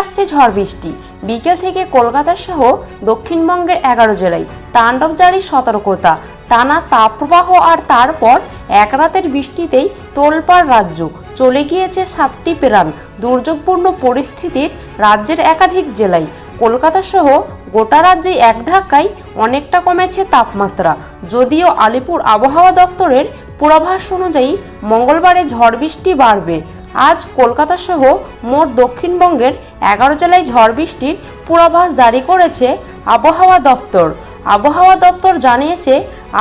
আসছে ঝড় বৃষ্টি। বিকেল থেকে কলকাতা সহ দক্ষিণবঙ্গের এগারো জেলায় তাণ্ডব জারি সতর্কতা। টানা তাপপ্রবাহ আর তারপর এক রাতের বৃষ্টিতেই তোলপাড় রাজ্য। চলে গিয়েছে সাতটি পেরান দুর্যোগপূর্ণ পরিস্থিতির রাজ্যের একাধিক জেলায়। কলকাতা সহ গোটা রাজ্যে এক ধাক্কায় অনেকটা কমেছে তাপমাত্রা। যদিও আলিপুর আবহাওয়া দপ্তরের পূর্বাভাস অনুযায়ী মঙ্গলবারে ঝড় বৃষ্টি বাড়বে। আজ কলকাতা সহ মোট দক্ষিণবঙ্গের এগারো জেলায় ঝড় বৃষ্টির পূর্বাভাস জারি করেছে আবহাওয়া দপ্তর। আবহাওয়া দপ্তর জানিয়েছে,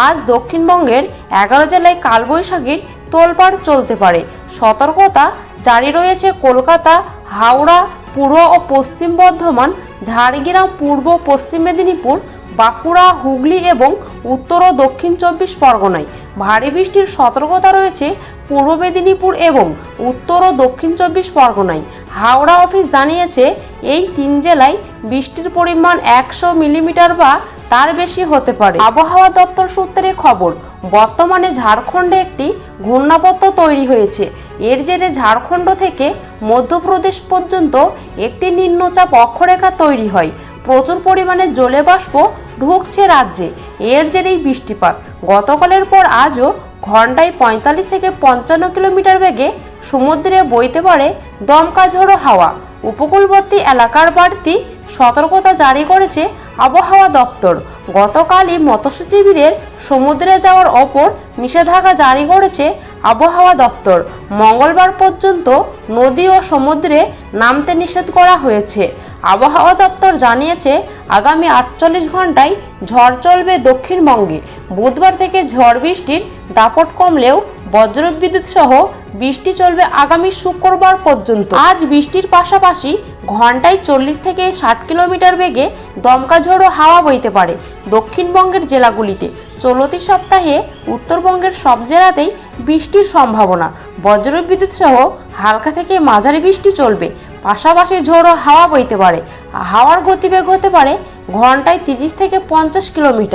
আজ দক্ষিণবঙ্গের এগারো জেলায় কালবৈশাখীর তোলপাড় চলতে পারে। সতর্কতা জারি রয়েছে কলকাতা, হাওড়া, পূর্ব ও পশ্চিম বর্ধমান, ঝাড়গ্রাম, পূর্ব, পশ্চিম মেদিনীপুর বাঁকুড়া, হুগলি এবং উত্তর ও দক্ষিণ চব্বিশ পরগনায় ভারী বৃষ্টির সতর্কতা রয়েছে পূর্ব মেদিনীপুর এবং উত্তর ও দক্ষিণ চব্বিশ পরগনায়। হাওড়া অফিস জানিয়েছে, এই তিন জেলায় বৃষ্টির পরিমাণ একশো মিলিমিটার বা তার বেশি হতে পারে। আবহাওয়া দপ্তর সূত্রে খবর, বর্তমানে ঝাড়খণ্ডে একটি ঘূর্ণাবর্ত তৈরি হয়েছে। এর জেরে ঝাড়খণ্ড থেকে মধ্যপ্রদেশ পর্যন্ত একটি নিম্নচাপ অক্ষরেখা তৈরি হয়। প্রচুর পরিমাণে জলে বাষ্প ঢুকছে রাজ্যে। এর জেরেই বৃষ্টিপাত। গতকালের পর আজও ঘন্টায় পঁয়তাল্লিশ থেকে পঞ্চান্ন কিলোমিটার বেগে সমুদ্রে বইতে পারে দমকা ঝোড়ো হাওয়া। উপকূলবর্তী এলাকার বাড়তি সতর্কতা জারি করেছে আবহাওয়া দপ্তর। গতকালই মৎস্যজীবীদের সমুদ্রে যাওয়ার ওপর নিষেধাজ্ঞা জারি করেছে আবহাওয়া দপ্তর। মঙ্গলবার পর্যন্ত নদী ও সমুদ্রে নামতে নিষেধ করা হয়েছে। আবহাওয়া দপ্তর জানিয়েছে, আগামী আটচল্লিশ ঘন্টায় ঝড় চলবে দক্ষিণবঙ্গে। বুধবার থেকে ঝড় বৃষ্টির দাপট কমলেও বজ্রবিদ্যুৎ সহ বৃষ্টি চলবে আগামী শুক্রবার পর্যন্ত। আজ বৃষ্টির পাশাপাশি ঘন্টায় চল্লিশ থেকে ষাট কিলোমিটার বেগে দমকা ঝোড়ো হাওয়া বইতে পারে দক্ষিণবঙ্গের জেলাগুলিতে। চলতি সপ্তাহে উত্তরবঙ্গের সব জেলাতেই বৃষ্টির সম্ভাবনা। বজ্রবিদ্যুৎ সহ হালকা থেকে মাঝারি বৃষ্টি চলবে। পাশাপাশি ঝোড়ো হাওয়া বইতে পারে। হাওয়ার গতিবেগ হতে পারে ঘন্টায় তিরিশ থেকে পঞ্চাশ কিলোমিটার।